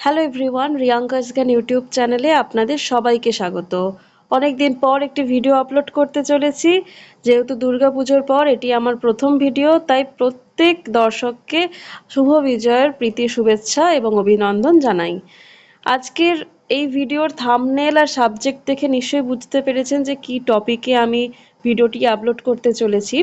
Hello everyone রিয়াঙ্কাস জ্ঞান YouTube চ্যানেলে আপনাদের সবাইকে স্বাগত। অনেক দিন পর একটি ভিডিও আপলোড করতে চলেছি। যেহেতু দুর্গাপুজোর পর এটি আমার প্রথম ভিডিও তাই প্রত্যেক দর্শককে শুভ বিজয়ের প্রীতি, শুভেচ্ছা এবং অভিনন্দন জানাই। আজকের এই ভিডিওর থামনেল আর সাবজেক্ট দেখে নিশ্চয়ই বুঝতে পেরেছেন যে কি টপিকে আমি ভিডিওটি আপলোড করতে চলেছি।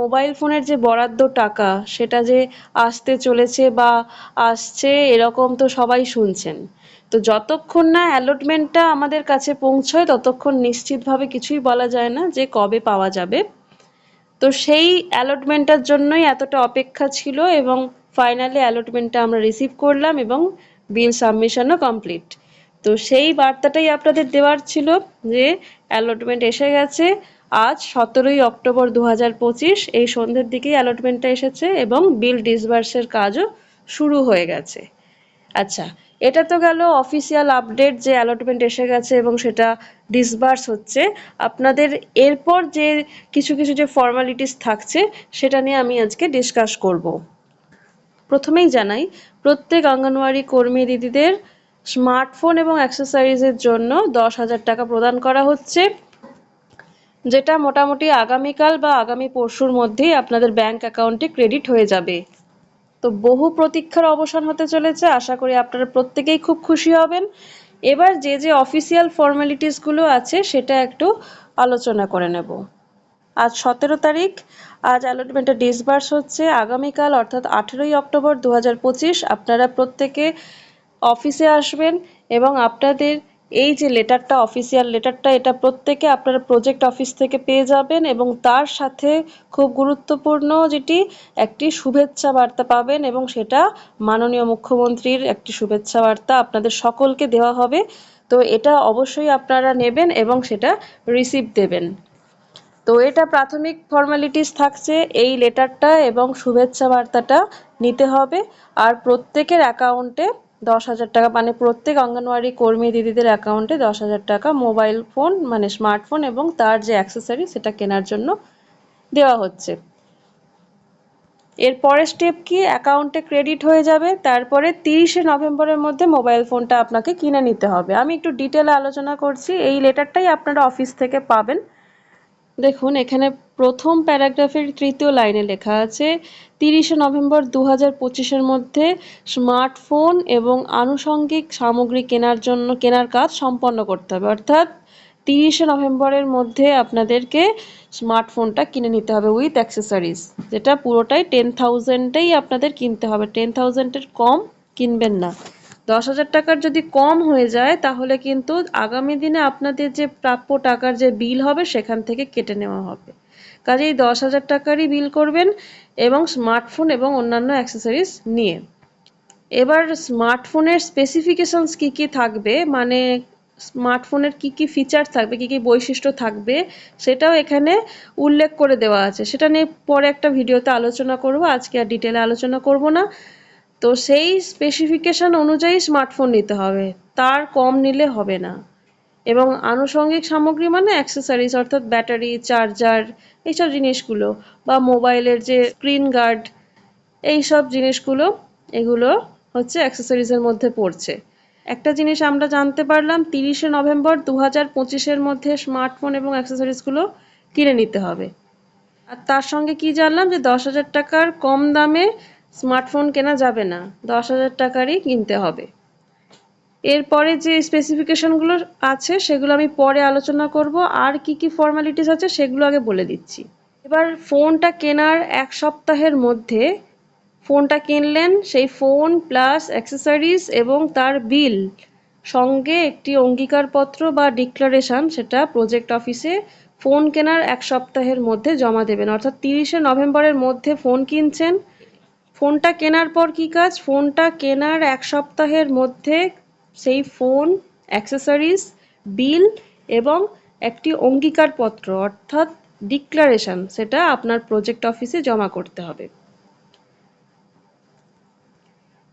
মোবাইল ফোনের যে বরাদ্দ টাকা, সেটা যে আসতে চলেছে বা আসছে, এরকম তো সবাই শুনছেন। তো যতক্ষণ না অ্যালটমেন্টটা আমাদের কাছে পৌঁছয়, ততক্ষণ নিশ্চিতভাবে কিছুই বলা যায় না যে কবে পাওয়া যাবে। তো সেই অ্যালটমেন্টটার জন্যই এতটা অপেক্ষা ছিল এবং ফাইনালি অ্যালটমেন্টটা আমরা রিসিভ করলাম এবং বিল সাবমিশনও কমপ্লিট তো সেই বার্তাটাই আপনাদের দেওয়ার ছিল যে অ্যালটমেন্ট এসে গেছে। আজ সতেরোই অক্টোবর দু হাজার পঁচিশ এই সন্ধ্যের দিকেই অ্যালটমেন্টটা এসেছে এবং বিল ডিসবার্সের কাজও শুরু হয়ে গেছে। আচ্ছা এটা তো গেল অফিসিয়াল আপডেট যে অ্যালটমেন্ট এসে গেছে এবং সেটা ডিসবার্স হচ্ছে। আপনাদের এরপর যে কিছু কিছু যে ফর্মালিটিস থাকছে, সেটা নিয়ে আমি আজকে ডিসকাস করব। প্রথমেই জানাই, প্রত্যেক অঙ্গনওয়াড়ি কর্মী দিদিদের স্মার্টফোন এবং অ্যাক্সেসরিজের জন্য দশ হাজার টাকা প্রদান করা হচ্ছে। যেটা মোটামুটি আগামীকাল বা আগামী পরশুর মধ্যেই আপনাদের ব্যাংক অ্যাকাউন্টে ক্রেডিট হয়ে যাবে। তো বহু প্রতীক্ষার অবসান হতে চলেছে, আশা করি আপনারা প্রত্যেকেই খুব খুশি হবেন। এবার যে যে অফিসিয়াল ফর্মালিটিসগুলো আছে, সেটা একটু আলোচনা করে নেব। আজ সতেরো তারিখ, আজ অ্যালটমেন্টের ডিসবার্স হচ্ছে। আগামীকাল, অর্থাৎ আঠেরোই অক্টোবর দু হাজার পঁচিশ, আপনারা প্রত্যেকে অফিসে আসবেন এবং আপনাদের এই যে লেটারটা অফিসিয়াল লেটারটা, এটা প্রত্যেকে আপনারা প্রজেক্ট অফিস থেকে পেয়ে যাবেন এবং তার সাথে খুব গুরুত্বপূর্ণ যেটি, একটি শুভেচ্ছা বার্তা পাবেন এবং সেটা মাননীয় মুখ্যমন্ত্রীর একটি শুভেচ্ছা বার্তা আপনাদের সকলকে দেওয়া হবে। তো এটা অবশ্যই আপনারা নেবেন এবং সেটা রিসিভ দেবেন। তো এটা প্রাথমিক ফর্মালিটিস থাকছে, এই লেটারটা এবং শুভেচ্ছা বার্তাটা নিতে হবে। আর প্রত্যেকের অ্যাকাউন্টে দশ হাজার টাকা। মানে প্রত্যেক অঙ্গনওয়াড়ি কর্মী দিদিদের অ্যাকাউন্টে দশ হাজার টাকা মোবাইল ফোন মানে স্মার্টফোন এবং তার যে অ্যাক্সেসারি সেটা কেনার জন্য দেওয়া হচ্ছে। এর পরের স্টেপ কি? অ্যাকাউন্টে ক্রেডিট হয়ে যাবে। তারপরে তিরিশে নভেম্বরের মধ্যে মোবাইল ফোনটা আপনাকে কিনে নিতে হবে। আমি একটু ডিটেলে আলোচনা করছি। এই লেটারটাই আপনারা অফিস থেকে পাবেন। দেখুন, এখানে প্রথম প্যারাগ্রাফের তৃতীয় লাইনে লেখা আছে, তিরিশে নভেম্বর দু হাজার পঁচিশের মধ্যে স্মার্টফোন এবং আনুষঙ্গিক সামগ্রী কেনার জন্য, কেনার কাজ সম্পন্ন করতে হবে। অর্থাৎ তিরিশে নভেম্বরের মধ্যে আপনাদেরকে স্মার্টফোনটা কিনে নিতে হবে উইথ অ্যাক্সেসরিজ, যেটা পুরোটাই টেন থাউজেন্ডেই আপনাদের কিনতে হবে। টেন থাউজেন্ডের কম কিনবেন না। দশ হাজার টাকার যদি কম হয়ে যায়, তাহলে কিন্তু আগামী দিনে আপনাদের যে প্রাপ্য টাকার যে বিল হবে, সেখান থেকে কেটে নেওয়া হবে। কাজেই দশ হাজার টাকারই বিল করবেন এবং স্মার্টফোন এবং অন্যান্য অ্যাক্সেসরিজ নিয়ে। এবার স্মার্টফোনের স্পেসিফিকেশনস কী কী থাকবে? মানে স্মার্টফোনের কি কি ফিচার থাকবে, কি কি বৈশিষ্ট্য থাকবে, সেটাও এখানে উল্লেখ করে দেওয়া আছে। সেটা নিয়ে পরে একটা ভিডিওতে আলোচনা করব। আজকে আর ডিটেলে আলোচনা করব না। তো সেই স্পেসিফিকেশন অনুযায়ী স্মার্টফোন নিতে হবে। তার কম নিলে হবে না। এবং আনুষঙ্গিক সামগ্রী মানে অ্যাক্সেসরিজ অর্থাৎ ব্যাটারি চার্জার এইসব জিনিসগুলো বা মোবাইলের যে স্ক্রিন গার্ড এইসব জিনিসগুলো, এগুলো হচ্ছে অ্যাক্সেসরিজের মধ্যে পড়ছে। একটা জিনিস আমরা জানতে পারলাম, তিরিশে নভেম্বর দু হাজার পঁচিশের মধ্যে স্মার্টফোন এবং অ্যাক্সেসরিজগুলো কিনে নিতে হবে। আর তার সঙ্গে কি জানলাম যে দশ হাজার টাকার কম দামে স্মার্টফোন কেনা যাবে না, দশ হাজার টাকারই কিনতে হবে। এরপরে যে স্পেসিফিকেশনগুলো আছে, সেগুলো আমি পরে আলোচনা করব। আর কি কি ফর্মালিটিস আছে, সেগুলো আগে বলে দিচ্ছি। এবার ফোনটা কেনার এক সপ্তাহের মধ্যে ফোনটা কিনলেন, সেই ফোন প্লাস অ্যাক্সেসরিজ এবং তার বিল সঙ্গে একটি অঙ্গীকারপত্র বা ডিক্লারেশন সেটা প্রজেক্ট অফিসে ফোন কেনার এক সপ্তাহের মধ্যে জমা দেবেন। অর্থাৎ তিরিশে নভেম্বরের মধ্যে ফোন কিনছেন ফোনটা কেনার পর কি কাজ? ফোনটা কেনার এক সপ্তাহের মধ্যে সেই ফোন, অ্যাক্সেসরিজ, বিল এবং একটি অঙ্গীকারপত্র অর্থাৎ ডিক্লারেশন সেটা আপনার প্রজেক্ট অফিসে জমা করতে হবে।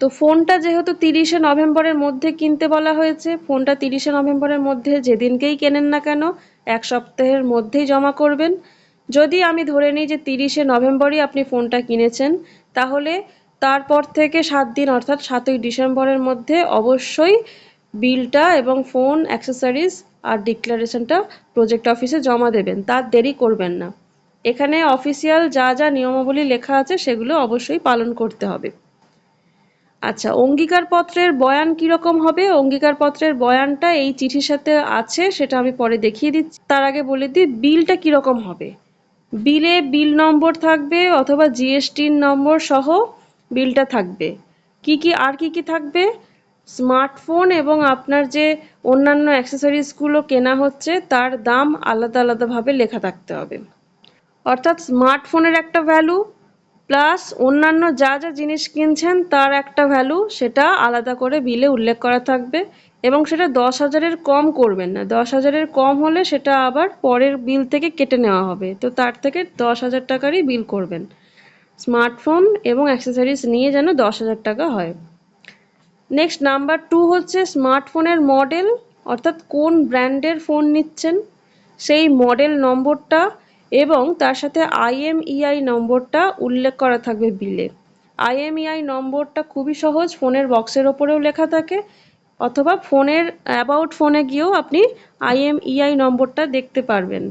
তো ফোনটা যেহেতু তিরিশে নভেম্বরের মধ্যে কিনতে বলা হয়েছে, ফোনটা তিরিশে নভেম্বরের মধ্যে যেদিনকেই কেনেন না কেন এক সপ্তাহের মধ্যেই জমা করবেন। যদি আমি ধরে নিই যে তিরিশে নভেম্বরই আপনি ফোনটা কিনেছেন তাহলে তারপর থেকে সাত দিন, অর্থাৎ সাতই ডিসেম্বরের মধ্যে অবশ্যই বিলটা এবং ফোন, অ্যাক্সেসরিজ আর ডিক্লারেশনটা প্রজেক্ট অফিসে জমা দেবেন। তার দেরি করবেন না। এখানে অফিসিয়াল যা যা নিয়মাবলী লেখা আছে সেগুলো অবশ্যই পালন করতে হবে। আচ্ছা অঙ্গীকারপত্রের বয়ান কীরকম হবে? অঙ্গীকারপত্রের বয়ানটা এই চিঠির সাথে আছে, সেটা আমি পরে দেখিয়ে দিচ্ছি। তার আগে বলে দিই, বিলটা কীরকম হবে? বিলে বিল নম্বর থাকবে অথবা জিএসটির নম্বর সহ বিলটা থাকবে। কি কি, আর কি কি থাকবে? স্মার্টফোন এবং আপনার যে অন্যান্য অ্যাক্সেসরিজগুলো কেনা হচ্ছে, তার দাম আলাদা আলাদাভাবে লেখা থাকতে হবে। অর্থাৎ স্মার্টফোনের একটা ভ্যালু প্লাস অন্যান্য যা যা জিনিস কিনছেন, তার একটা ভ্যালু সেটা আলাদা করে বিলে উল্লেখ করা থাকবে। এবং সেটা দশ হাজারের কম করবেন না। দশ হাজারের কম হলে সেটা আবার পরের বিল থেকে কেটে নেওয়া হবে। তো তার থেকে দশ হাজার টাকারই বিল করবেন। স্মার্টফোন এবং অ্যাক্সেসরিজ নিয়ে যেন দশ হাজার টাকা হয়। নেক্সট, নাম্বার টু হচ্ছে স্মার্টফোনের মডেল, অর্থাৎ কোন ব্র্যান্ডের ফোন নিচ্ছেন, সেই মডেল নম্বরটা এবং তার সাথে আইএমইআই নম্বরটা উল্লেখ করা থাকবে বিলে। আইএমইআই নম্বরটা খুবই সহজ, ফোনের বক্সের ওপরেও লেখা থাকে অথবা ফোনের অ্যাবাউট ফোনে গিয়েও আপনি আইএমইআই নম্বরটা দেখতে পারবেন।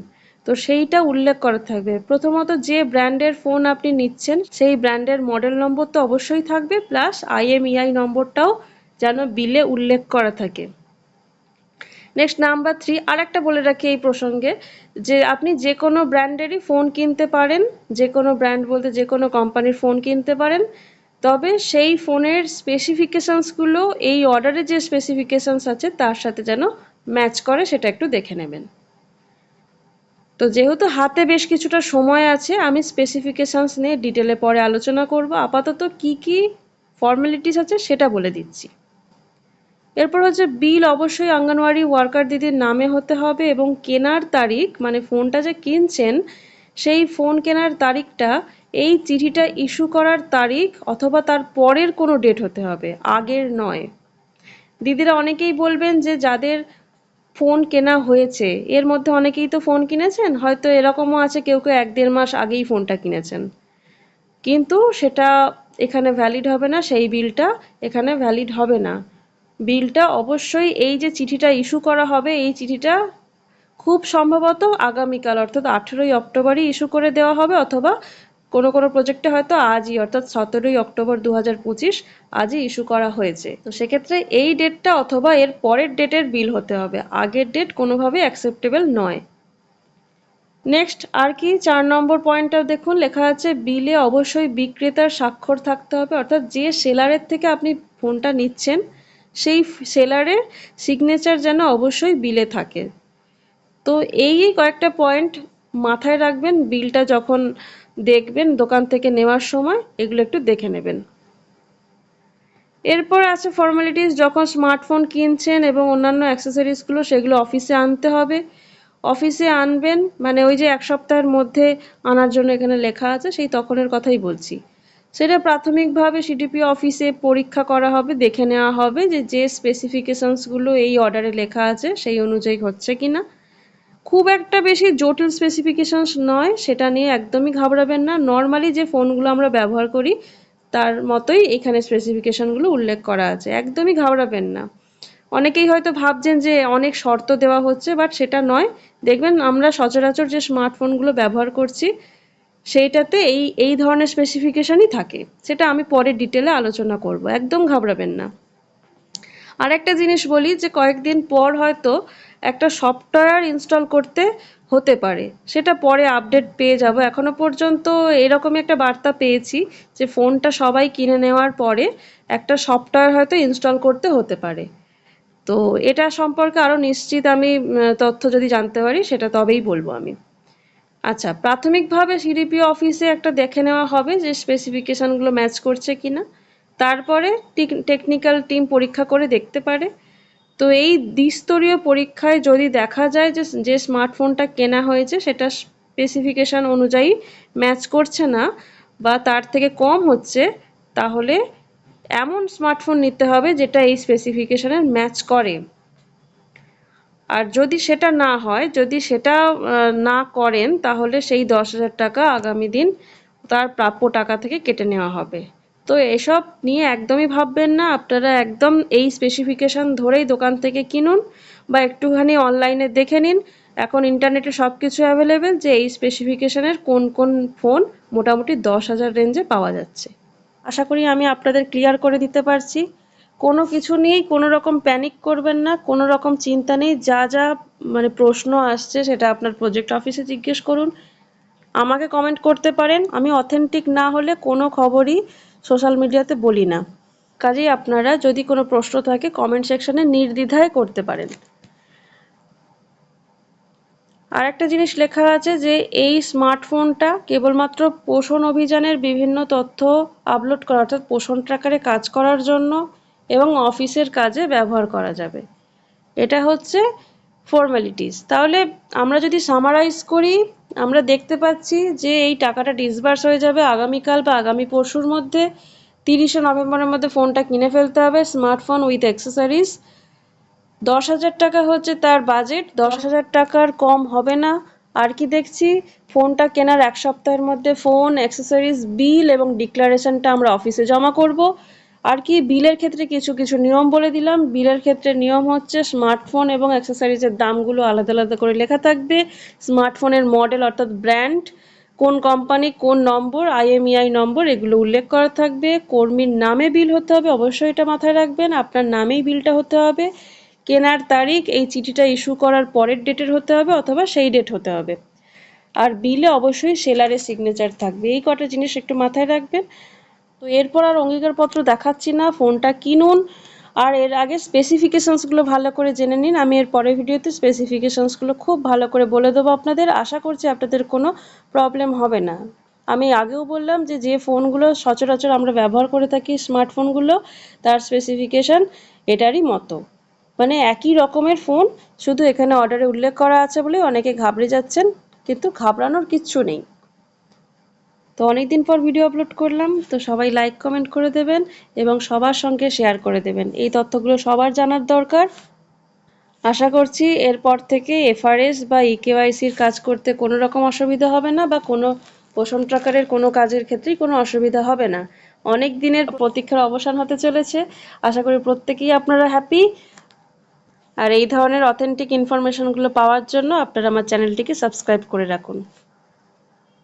তো সেইটা উল্লেখ করা থাকবে। প্রথমত যে ব্র্যান্ডের ফোন আপনি নিচ্ছেন, সেই ব্র্যান্ডের মডেল নম্বর তো অবশ্যই থাকবে প্লাস আইএমইআই নম্বরটাও যেন বিলে উল্লেখ করা থাকে। নেক্সট নাম্বার থ্রি আর একটা বলে রাখি এই প্রসঙ্গে, যে আপনি যে কোনো ব্র্যান্ডেরই ফোন কিনতে পারেন, যে কোনো ব্র্যান্ড বলতে যে কোনো কোম্পানির ফোন কিনতে পারেন তবে সেই ফোনের স্পেসিফিকেশানসগুলো এই অর্ডারে যে স্পেসিফিকেশানস আছে, তার সাথে যেন ম্যাচ করে, সেটা একটু দেখে নেবেন। তো যেহেতু হাতে বেশ কিছুটা সময় আছে, আমি স্পেসিফিকেশানস নিয়ে ডিটেলে পরে আলোচনা করব। আপাতত কি কি ফর্মালিটিস আছে, সেটা বলে দিচ্ছি। এরপর হচ্ছে বিল অবশ্যই অঙ্গনওয়াড়ি ওয়ার্কার দিদির নামে হতে হবে এবং কেনার তারিখ মানে ফোনটা যে কিনছেন সেই ফোন কেনার তারিখটা এই চিঠিটা ইস্যু করার তারিখ অথবা তার পরের কোনো ডেট হতে হবে, আগের নয়। দিদিরা অনেকেই বলবেন যে যাদের ফোন কেনা হয়েছে, এর মধ্যে অনেকেই তো ফোন কিনেছেন, হয়তো এরকমও আছে কেউ কেউ এক দেড় মাস আগেই ফোনটা কিনেছেন। কিন্তু সেটা এখানে ভ্যালিড হবে না, সেই বিলটা এখানে ভ্যালিড হবে না। বিলটা অবশ্যই এই যে চিঠিটা ইস্যু করা হবে, এই চিঠিটা খুব সম্ভবত আগামীকাল, অর্থাৎ আঠেরোই অক্টোবরই ইস্যু করে দেওয়া হবে, অথবা কোনো কোনো প্রজেক্টে হয়তো আজই, অর্থাৎ সতেরোই অক্টোবর দু হাজার পঁচিশ আজই ইস্যু করা হয়েছে। তো সেক্ষেত্রে এই ডেটটা অথবা এর পরের ডেটের বিল হতে হবে। আগের ডেট কোনোভাবেই অ্যাকসেপ্টেবল নয়। নেক্সট, আর কি চার নম্বর পয়েন্টটা দেখুন, লেখা আছে, বিলে অবশ্যই বিক্রেতার স্বাক্ষর থাকতে হবে, অর্থাৎ যে সেলারের থেকে আপনি ফোনটা নিচ্ছেন, সেই সেলারের সিগনেচার যেন অবশ্যই বিলে থাকে। তো এই কয়েকটা পয়েন্ট মাথায় রাখবেন বিলটা যখন দেখবেন দোকান থেকে নেওয়ার সময়, এগুলো একটু দেখে নেবেন। এরপর আছে ফর্মালিটিস যখন স্মার্টফোন কিনছেন এবং অন্যান্য অ্যাক্সেসরিজগুলো সেগুলো অফিসে আনতে হবে। অফিসে আনবেন মানে ওই যে এক সপ্তাহের মধ্যে আনার জন্য এখানে লেখা আছে, সেই তখনের কথাই বলছি। সেটা প্রাথমিকভাবে সিডিপি অফিসে পরীক্ষা করা হবে, দেখে নেওয়া হবে যে যে স্পেসিফিকেশনসগুলো এই অর্ডারে লেখা আছে, সেই অনুযায়ী হচ্ছে কি না খুব একটা বেশি জটিল স্পেসিফিকেশনস নয়, সেটা নিয়ে একদমই ঘাবড়াবেন না। নর্মালি যে ফোনগুলো আমরা ব্যবহার করি, তার মতোই এখানে স্পেসিফিকেশনগুলো উল্লেখ করা আছে। একদমই ঘাবড়াবেন না। অনেকেই হয়তো ভাবছেন যে অনেক শর্ত দেওয়া হচ্ছে বাট সেটা নয়। দেখবেন আমরা সচরাচর যে স্মার্টফোনগুলো ব্যবহার করছি, সেইটাতে এই এই ধরনের স্পেসিফিকেশনই থাকে। সেটা আমি পরে ডিটেলে আলোচনা করব। একদম ঘাবড়াবেন না। আর একটা জিনিস বলি যে কয়েকদিন পর হয়তো একটা সফটওয়্যার ইনস্টল করতে হতে পারে। সেটা পরে আপডেট পেয়ে যাব। এখনও পর্যন্ত এরকমই একটা বার্তা পেয়েছি যে ফোনটা সবাই কিনে নেওয়ার পরে একটা সফটওয়্যার হয়তো ইনস্টল করতে হতে পারে। তো এটা সম্পর্কে আরও নিশ্চিত আমি তথ্য যদি জানতে পারি, সেটা তবেই বলব আমি। আচ্ছা প্রাথমিকভাবে সিডিপি অফিসে একটা দেখে নেওয়া হবে যে স্পেসিফিকেশানগুলো ম্যাচ করছে কি না তারপরে টেকনিক্যাল টিম পরীক্ষা করে দেখতে পারে। তো এই দ্বিস্তরীয় পরীক্ষায় যদি দেখা যায় যে যে স্মার্টফোনটা কেনা হয়েছে, সেটা স্পেসিফিকেশান অনুযায়ী ম্যাচ করছে না বা তার থেকে কম হচ্ছে, তাহলে এমন স্মার্টফোন নিতে হবে যেটা এই স্পেসিফিকেশানের ম্যাচ করে। আর যদি সেটা না হয়, যদি সেটা না করেন, তাহলে সেই দশ হাজার টাকা আগামী দিন তার প্রাপ্য টাকা থেকে কেটে নেওয়া হবে। তো এসব নিয়ে একদমই ভাববেন না। আপনারা একদম এই স্পেসিফিকেশান ধরেই দোকান থেকে কিনুন বা একটুখানি অনলাইনে দেখে নিন। এখন ইন্টারনেটে সব কিছু অ্যাভেলেবেল যে এই স্পেসিফিকেশানের কোন কোন ফোন মোটামুটি দশ হাজার রেঞ্জে পাওয়া যাচ্ছে। আশা করি আমি আপনাদের ক্লিয়ার করে দিতে পারছি। কোনো কিছু নিয়েই কোনো রকম প্যানিক করবেন না, কোনো রকম চিন্তা নেই। যা যা মানে প্রশ্ন আসছে সেটা আপনার প্রজেক্ট অফিসে জিজ্ঞেস করুন। আমাকে কমেন্ট করতে পারেন। আমি অথেন্টিক না হলে কোনো খবরই সোশ্যাল মিডিয়াতে বলি না। কাজেই আপনারা যদি কোনো প্রশ্ন থাকে কমেন্ট সেকশনে নির্দ্বিধায় করতে পারেন। আর একটা জিনিস লেখা আছে যে, এই স্মার্টফোনটা কেবলমাত্র পোষণ অভিযানের বিভিন্ন তথ্য আপলোড করা, অর্থাৎ পোষণ ট্র্যাকারে কাজ করার জন্য এবং অফিসের কাজে ব্যবহার করা যাবে। এটা হচ্ছে ফর্মালিটিস তাহলে আমরা যদি সামারাইজ করি, আমরা দেখতে পাচ্ছি যে এই টাকাটা ডিসবার্স হয়ে যাবে আগামীকাল বা আগামী পরশুর মধ্যে। তিরিশে নভেম্বরের মধ্যে ফোনটা কিনে ফেলতে হবে স্মার্টফোন উইথ অ্যাক্সেসরিজ দশ হাজার টাকা হচ্ছে তার বাজেট দশ হাজার টাকার কম হবে না। আর কি দেখছি? ফোনটা কেনার এক সপ্তাহের মধ্যে ফোন অ্যাক্সেসরিজ বিল এবং ডিক্লারেশনটা আমরা অফিসে জমা করব। আর কি, বিলের ক্ষেত্রে কিছু কিছু নিয়ম বলে দিলাম। বিলের ক্ষেত্রে নিয়ম হচ্ছে স্মার্টফোন এবং অ্যাক্সেসরিজের দামগুলো আলাদা আলাদা করে লেখা থাকবে। স্মার্টফোনের মডেল অর্থাৎ ব্র্যান্ড কোন কোম্পানি কোন নম্বর আইএমইআই নম্বর, এগুলো উল্লেখ করা থাকবে। কর্মীর নামে বিল হতে হবে, অবশ্যই এটা মাথায় রাখবেন। আপনার নামেই বিলটা হতে হবে। কেনার তারিখ, এই চিঠিটা ইস্যু করার পরের ডেটের হতে হবে অথবা সেই ডেট হতে হবে। আর বিলে অবশ্যই সেলারের সিগনেচার থাকবে। এই কটা জিনিস একটু মাথায় রাখবেন। তো এরপর আর অঙ্গীকারপত্র দেখাচ্ছি না, ফোনটা কিনুন। আর এর আগে স্পেসিফিকেশনসগুলো ভালো করে জেনে নিন। আমি এর পরের ভিডিওতে স্পেসিফিকেশনসগুলো খুব ভালো করে বলে দেবো আপনাদের। আশা করছি আপনাদের কোনো প্রবলেম হবে না। আমি আগেও বললাম যে যে ফোনগুলো সচরাচর আমরা ব্যবহার করে থাকি স্মার্টফোনগুলো তার স্পেসিফিকেশান এটারই মতো। মানে একই রকমের ফোন, শুধু এখানে অর্ডারে উল্লেখ করা আছে বলে অনেকে ঘাবড়ে যাচ্ছেন, কিন্তু ঘাবড়ানোর কিচ্ছু নেই। তো অনেকদিন পর ভিডিও আপলোড করলাম, তো সবাই লাইক কমেন্ট করে দেবেন এবং সবার সঙ্গে শেয়ার করে দেবেন। এই তথ্যগুলো সবার জানার দরকার। আশা করছি এরপর থেকে এফআরএস বা ইকেওয়াইসির কাজ করতে কোনো রকম অসুবিধা হবে না বা কোনো পোষণ ট্রাকারের কোনো কাজের ক্ষেত্রেই কোনো অসুবিধা হবে না। অনেক দিনের প্রতীক্ষার অবসান হতে চলেছে। আশা করি প্রত্যেকেই আপনারা হ্যাপি আর এই ধরনের অথেন্টিক ইনফরমেশনগুলো পাওয়ার জন্য আপনারা আমার চ্যানেলটিকে সাবস্ক্রাইব করে রাখুন।